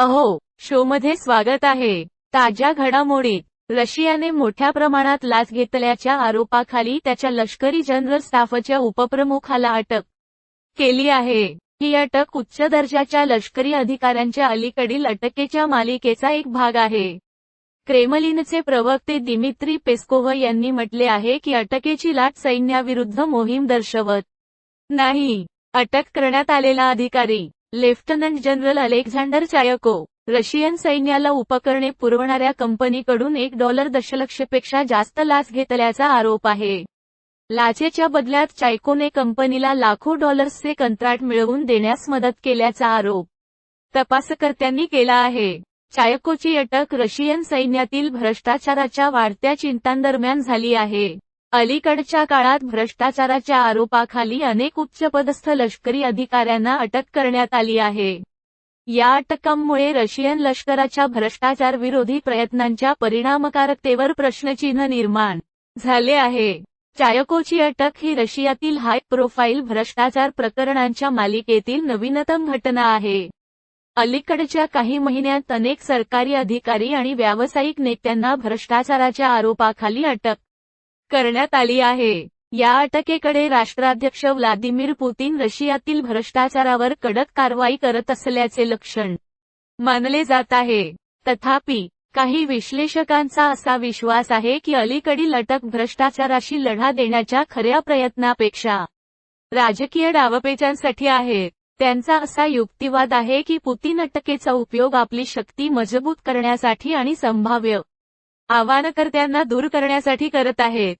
अहो शोमध्ये स्वागत आहे. ताज्या घडामोडीत रशियाने मोठ्या प्रमाणात लाच घेतल्याच्या आरोपाखाली त्याच्या लष्करी जनरल स्टाफच्या उपप्रमुखाला अटक केली आहे. ही अटक उच्च दर्जाच्या लष्करी अधिकाऱ्यांच्या अलीकडील अटकेच्या मालिकेचा एक भाग आहे. क्रेमलिनचे प्रवक्ते दिमित्री पेस्कोव्ह यांनी म्हटले आहे की अटकेची लाट सैन्याविरुद्ध मोहीम दर्शवत नाही. अटक करण्यात आलेला अधिकारी lieutenant general Alexander Chaiko Russian सैन्याला उपकरणे पुरवणाऱ्या कंपनीकडून एक डॉलर दशलक्षपेक्षा जास्त लाच घेतल्याचा आरोप आहे. लाचेच्या बदल्यात चायकोने कंपनीला लाखो डॉलर्सचे कंत्राट मिळवून देण्यास मदत केल्याचा आरोप तपासकर्त्यांनी केला आहे. चायकोची अटक रशियन सैन्यातील भ्रष्टाचाराच्या वाढत्या चिंतांदरम्यान झाली आहे. अलीकडच्या काळात भ्रष्टाचाराच्या आरोपाखाली अनेक उच्चपदस्थ लष्करी अधिकाऱ्यांना अटक करण्यात आली आहे. या अटकांमुळे रशियन लष्कराच्या भ्रष्टाचार विरोधी प्रयत्नांच्या परिणामकारकतेवर प्रश्नचिन्ह निर्माण झाले आहे. चायकोची अटक ही रशियातील हाय प्रोफाईल भ्रष्टाचार प्रकरणांच्या मालिकेतील नवीनतम घटना आहे. अलीकडच्या काही महिन्यात अनेक सरकारी अधिकारी आणि व्यावसायिक नेत्यांना भ्रष्टाचाराच्या आरोपाखाली अटक करण्यात आली आहे. या अटकेकडे राष्ट्राध्यक्ष व्लादिमीर पुतीन रशियातील भ्रष्टाचारावर कडक कारवाई करत असल्याचे लक्षण मानले जात आहे. तथापि काही विश्लेषकांचा असा विश्वास आहे की अलीकडील अटक भ्रष्टाचाराशी लढा देण्याच्या खऱ्या प्रयत्नापेक्षा राजकीय डावपेचांसाठी आहेत त्यांचा असा युक्तिवाद आहे की पुतीन अटकेचा उपयोग आपली शक्ती मजबूत करण्यासाठी आणि संभाव्य आव्हानकर्त्यांना दूर करण्यासाठी करत आहेत.